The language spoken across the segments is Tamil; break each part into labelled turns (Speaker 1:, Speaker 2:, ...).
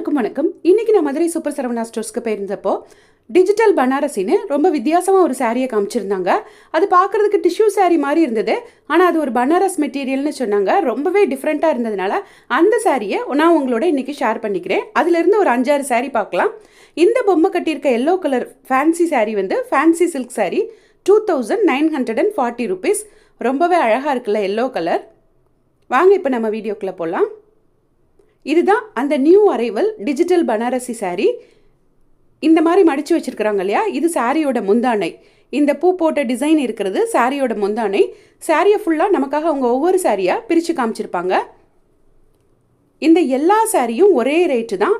Speaker 1: அனைவருக்கும் வணக்கம். இன்றைக்கி நான் மதுரை சூப்பர் சரவணா ஸ்டோர்ஸ்க்கு போயிருந்தப்போ டிஜிட்டல் பனாரசின்னு ரொம்ப வித்தியாசமாக ஒரு சாரியை காமிச்சிருந்தாங்க. அது பார்க்குறதுக்கு டிஷ்யூ சாரி மாதிரி இருந்தது. ஆனால் அது ஒரு பனாரஸ் மெட்டீரியல்னு சொன்னாங்க. ரொம்பவே டிஃப்ரெண்ட்டாக இருந்ததுனால அந்த சாரியை நான் உங்களோட இன்னைக்கு ஷேர் பண்ணிக்கிறேன். அதுலேருந்து ஒரு அஞ்சாறு சாரி பார்க்கலாம். இந்த பொம்மை கட்டியிருக்க எல்லோ கலர் ஃபேன்சி சாரி வந்து fancy silk sari two thousand nine hundred and forty rupees ரொம்பவே அழகாக இருக்குல்ல எல்லோ கலர் வாங்க இப்போ நம்ம வீடியோக்குள்ளே போகலாம் இதுதான் அந்த new arrival digital Banarasi saree. இந்த மாதிரி மடித்து வச்சுருக்குறாங்க இல்லையா? இது சாரியோட முந்தானை. இந்த பூ போட்ட டிசைன் இருக்கிறது சாரியோட முந்தானை. சாரியை ஃபுல்லாக நமக்காக அவங்க ஒவ்வொரு சாரியாக பிரித்து காமிச்சிருப்பாங்க. இந்த எல்லா சாரியும் ஒரே ரேட்டு தான்.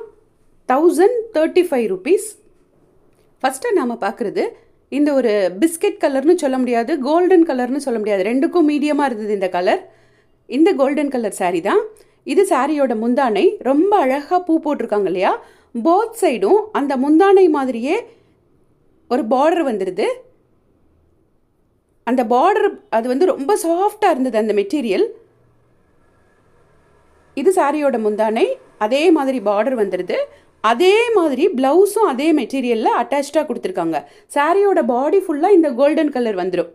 Speaker 1: Thousand thirty five rupees first நாம் பார்க்குறது இந்த ஒரு பிஸ்கட் கலர்னு சொல்ல முடியாது கோல்டன் கலர்னு சொல்ல முடியாது. ரெண்டுக்கும் மீடியமாக இருந்தது இந்த கலர் இந்த கோல்டன் கலர் saree தான். இது சாரியோட முந்தானை. ரொம்ப அழகாக பூ போட்டிருக்காங்க இல்லையா? போத் சைடும் அந்த முந்தானை மாதிரியே ஒரு பார்டர் வந்துடுது அந்த பார்டர் அது வந்து ரொம்ப சாஃப்டாக இருந்தது அந்த மெட்டீரியல் இது சாரியோட முந்தானை. அதே மாதிரி பார்டர் வந்துடுது அதே மாதிரி ப்ளவுஸும் அதே மெட்டீரியலில் அட்டாச்சாக கொடுத்துருக்காங்க. சாரியோட பாடி ஃபுல்லாக இந்த கோல்டன் கலர் வந்துடும்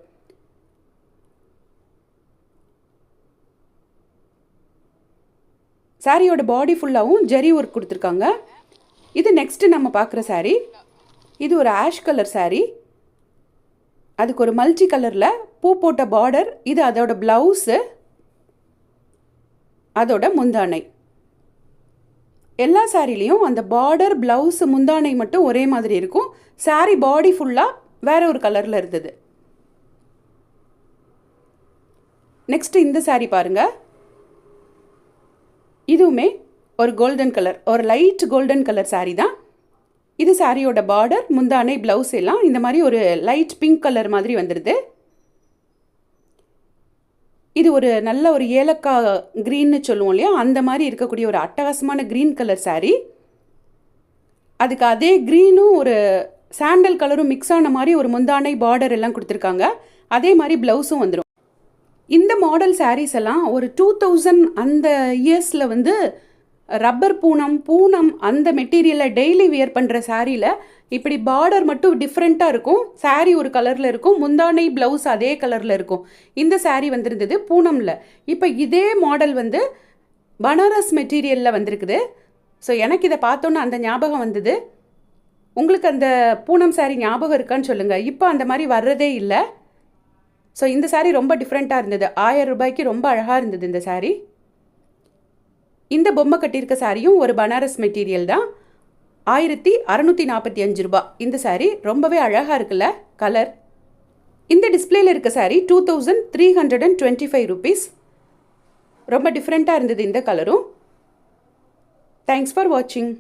Speaker 1: சாரியோட பாடி ஃபுல்லாகவும் ஜெரி ஒர்க் கொடுத்துருக்காங்க. இது நெக்ஸ்ட்டு நம்ம பார்க்குற saree. இது ஒரு ஆஷ் கலர் saree. அதுக்கு ஒரு மல்டி கலரில் பூ போட்ட பார்டர் இது அதோட ப்ளவுஸு அதோட முந்தானை. எல்லா சாரிலையும் அந்த பார்டர் ப்ளவுஸ் முந்தானை மட்டும் ஒரே மாதிரி இருக்கும். saree பாடி ஃபுல்லாக வேற ஒரு கலரில் இருந்தது. நெக்ஸ்ட் இந்த saree பாருங்கள் இதுவுமே ஒரு கோல்டன் கலர் ஒரு லைட் கோல்டன் கலர் சாரீ தான். இது சாரியோட பார்டர் முந்தானை ப்ளவுஸ் எல்லாம் இந்த மாதிரி ஒரு லைட் பிங்க் கலர் மாதிரி வந்துடுது இது ஒரு நல்ல ஒரு ஏலக்காய் க்ரீன்னு சொல்லுவோம் இல்லையா? அந்த மாதிரி இருக்கக்கூடிய ஒரு அட்டகாசமான க்ரீன் கலர் சாரீ அதுக்கு அதே க்ரீனும் ஒரு சாண்டல் கலரும் மிக்ஸ் ஆன மாதிரி ஒரு முந்தானை பார்டர் எல்லாம் கொடுத்துருக்காங்க. அதே மாதிரி ப்ளவுஸும் வந்துடும் இந்த மாடல் சாரீஸ் எல்லாம் ஒரு டூ தௌசண்ட் அந்த இயர்ஸில் வந்து ரப்பர் பூனம் பூனம் அந்த மெட்டீரியலை டெய்லி வியர் பண்ணுற சாரியில் இப்படி பார்டர் மட்டும் டிஃப்ரெண்ட்டாக இருக்கும். saree ஒரு கலரில் இருக்கும் முந்தானை ப்ளவுஸ் அதே கலரில் இருக்கும். இந்த சாரீ வந்திருந்தது பூனமில். இப்போ இதே மாடல் வந்து பனாரஸ் மெட்டீரியலில் வந்திருக்குது. ஸோ எனக்கு இதை பார்த்தோன்னே அந்த ஞாபகம் வந்தது. உங்களுக்கு அந்த பூனம் saree ஞாபகம் இருக்கான்னு சொல்லுங்கள் இப்போ அந்த மாதிரி வர்றதே இல்லை. ஸோ இந்த சாரீ ரொம்ப டிஃப்ரெண்ட்டாக இருந்தது. ஆயிரம் ரூபாய்க்கு ரொம்ப அழகாக இருந்தது இந்த சாரீ இந்த பொம்மை கட்டியிருக்க சாரியும் ஒரு பனாரஸ் மெட்டீரியல் தான். ஆயிரத்தி அறநூற்றி நாற்பத்தி அஞ்சு ரூபா. இந்த சாரீ ரொம்பவே அழகாக இருக்குல்ல? கலர் இந்த டிஸ்பிளேல இருக்க sari two thousand three hundred and twenty five rupees ரொம்ப டிஃப்ரெண்ட்டாக இருந்தது இந்த கலரும் தேங்க்ஸ் ஃபார் வாட்சிங்